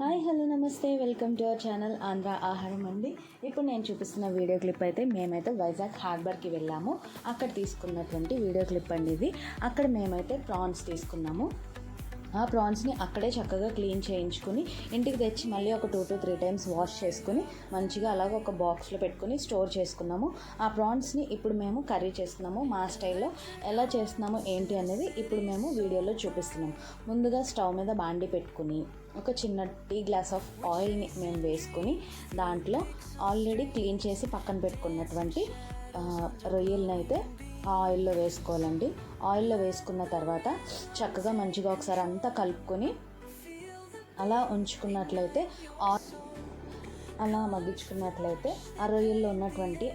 Hi hello నమస్తే. Welcome to our channel Andhra Aaharam అండి. ఇప్పుడు నేను చూపిస్తున్న వీడియో క్లిప్ అయితే మేమైతే వైజాగ్ హార్బర్కి వెళ్ళాము. అక్కడ తీసుకున్నటువంటి వీడియో క్లిప్ అండి ఇది. అక్కడ మేమైతే ప్రాన్స్ తీసుకున్నాము. ఆ ప్రాన్స్ని అక్కడే చక్కగా క్లీన్ చేయించుకుని ఇంటికి తెచ్చి మళ్ళీ ఒక two to three times wash చేసుకుని మంచిగా అలాగ ఒక బాక్స్లో పెట్టుకుని స్టోర్ చేసుకున్నాము. ఆ ప్రాన్స్ని ఇప్పుడు మేము కర్రీ చేస్తున్నాము. మా స్టైల్లో ఎలా చేస్తున్నాము ఏంటి అనేది ఇప్పుడు మేము వీడియోలో చూపిస్తున్నాము. ముందుగా స్టవ్ మీద బాండి పెట్టుకుని ఒక చిన్న టీ గ్లాస్ ఆఫ్ ఆయిల్ని మేము వేసుకుని దాంట్లో ఆల్రెడీ క్లీన్ చేసి పక్కన పెట్టుకున్నటువంటి రొయ్యలనైతే అయితే ఆయిల్లో వేసుకోవాలండి. ఆయిల్లో వేసుకున్న తర్వాత చక్కగా మంచిగా ఒకసారి అంతా కలుపుకొని అలా ఉంచుకున్నట్లయితే ఆ అలా మగ్గించుకున్నట్లయితే ఆ రొయ్యల్లో ఉన్నటువంటి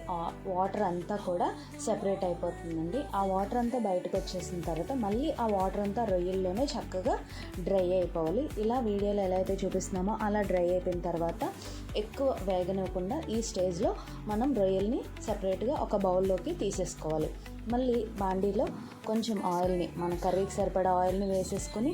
వాటర్ అంతా కూడా సెపరేట్ అయిపోతుందండి. ఆ వాటర్ అంతా బయటకు వచ్చేసిన తర్వాత మళ్ళీ ఆ వాటర్ అంతా రొయ్యల్లోనే చక్కగా డ్రై అయిపోవాలి. ఇలా వీడియోలో ఎలా అయితే చూపిస్తున్నామో అలా డ్రై అయిపోయిన తర్వాత ఎక్కువ వేగనివ్వకుండా ఈ స్టేజ్లో మనం రొయ్యల్ని సపరేట్గా ఒక బౌల్లోకి తీసేసుకోవాలి. మళ్ళీ బాండీలో కొంచెం ఆయిల్ని మన కర్రీకి సరిపడా ఆయిల్ని వేసేసుకొని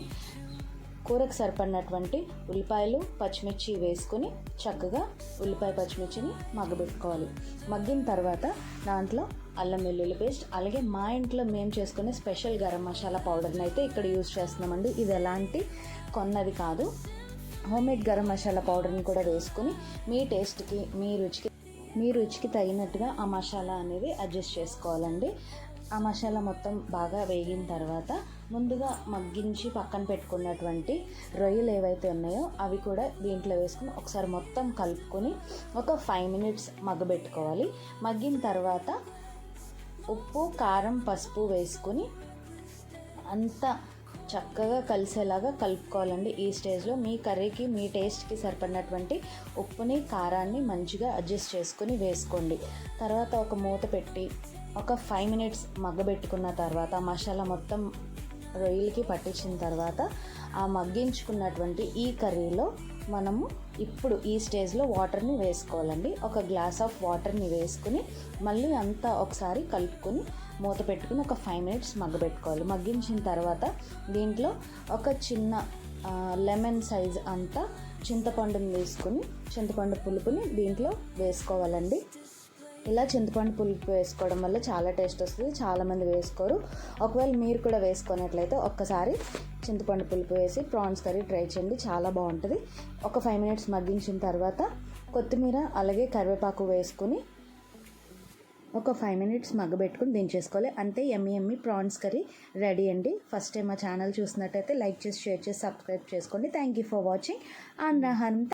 కూరకు సరిపడినటువంటి ఉల్లిపాయలు పచ్చిమిర్చి వేసుకొని చక్కగా ఉల్లిపాయ పచ్చిమిర్చిని మగ్గబెట్టుకోవాలి. మగ్గిన తర్వాత దాంట్లో అల్లం వెల్లుల్లి పేస్ట్ అలాగే మా ఇంట్లో మేము చేసుకునే స్పెషల్ గరం మసాలా పౌడర్ని అయితే ఇక్కడ యూజ్ చేస్తున్నామండి. ఇది ఎలాంటి కొన్నది కాదు. హోమ్మేడ్ గరం మసాలా పౌడర్ని కూడా వేసుకుని మీ టేస్ట్కి మీ రుచికి మీ రుచికి తగినట్టుగా ఆ మసాలా అనేది అడ్జస్ట్ చేసుకోవాలండి. ఆ మసాలా మొత్తం బాగా వేగిన తర్వాత ముందుగా మగ్గించి పక్కన పెట్టుకున్నటువంటి రొయ్యలు ఏవైతే ఉన్నాయో అవి కూడా దీంట్లో వేసుకుని ఒకసారి మొత్తం కలుపుకొని ఒక ఫైవ్ మినిట్స్ మగ్గబెట్టుకోవాలి. మగ్గిన తర్వాత ఉప్పు కారం పసుపు వేసుకొని అంతా చక్కగా కలిసేలాగా కలుపుకోవాలండి. ఈ స్టేజ్లో మీ కర్రీకి మీ టేస్ట్కి సరిపడినటువంటి ఉప్పుని కారాన్ని మంచిగా అడ్జస్ట్ చేసుకుని వేసుకోండి. తర్వాత ఒక మూత పెట్టి ఒక ఫైవ్ మినిట్స్ మగ్గబెట్టుకున్న తర్వాత మసాలా మొత్తం రొయ్యలకి పట్టించిన తర్వాత ఆ మగ్గించుకున్నటువంటి ఈ కర్రీలో మనము ఇప్పుడు ఈ స్టేజ్లో వాటర్ని వేసుకోవాలండి. ఒక గ్లాస్ ఆఫ్ వాటర్ని వేసుకుని మళ్ళీ అంతా ఒకసారి కలుపుకొని మూత పెట్టుకుని ఒక ఫైవ్ మినిట్స్ మగ్గబెట్టుకోవాలి. మగ్గించిన తర్వాత దీంట్లో ఒక చిన్న లెమన్ సైజ్ అంతా చింతపండుని వేసుకుని చింతపండు పులుపుని దీంట్లో వేసుకోవాలండి. ఇలా చింతపండు పులుపు వేసుకోవడం వల్ల చాలా టేస్ట్ వస్తుంది. చాలామంది వేసుకోరు. ఒకవేళ మీరు కూడా వేసుకున్నట్లయితే ఒక్కసారి చింతపండు పులుపు వేసి ప్రాన్స్ కర్రీ ట్రై చేయండి. చాలా బాగుంటుంది. ఒక ఫైవ్ మినిట్స్ మగ్గించిన తర్వాత కొత్తిమీర అలాగే కరివేపాకు వేసుకుని ఒక ఫైవ్ మినిట్స్ మగ్గబెట్టుకుని దించేసుకోవాలి. అంతే ఎమ్మి ఎమ్మి ప్రాన్స్ కర్రీ రెడీ అండి. ఫస్ట్ టైం మా ఛానల్ చూసినట్టయితే లైక్ చేసి షేర్ చేసి సబ్స్క్రైబ్ చేసుకోండి. Thank you for watching Andhraharam